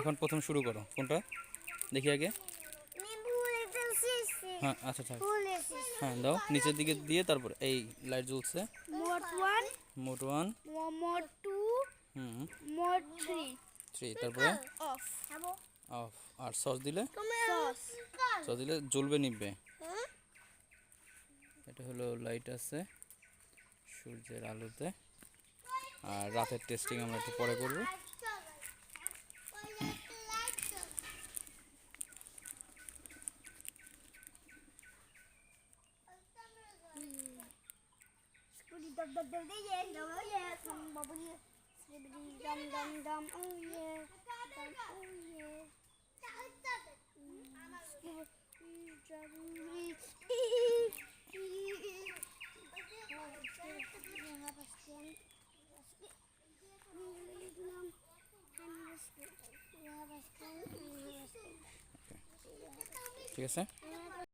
এখন প্রথম শুরু করো। কোনটা? দেখি আগে। হ্যাঁ আচ্ছা থাক। ভুলে হ্যাঁ দাও। নিচের দিকে দিয়ে তারপর এই লাইট জ্বলছে। মোট ওয়ান। মোট ওয়ান। মোট টু। হুম। মোট থ্রি। থ্রি তারপরে? Off off. আর সস দিলে? সস সস দিলে জ্বলবে নিববে এটা হলো লাইট আছে সূর্যের আলোতে। আর রাতের টেস্টিং আমরা একটু পরে করব। dum dum dum dum yeah dum oh yeah dum bubble yeah Scooty dum dum dum oh yeah dum oh yeah ঠিক আছে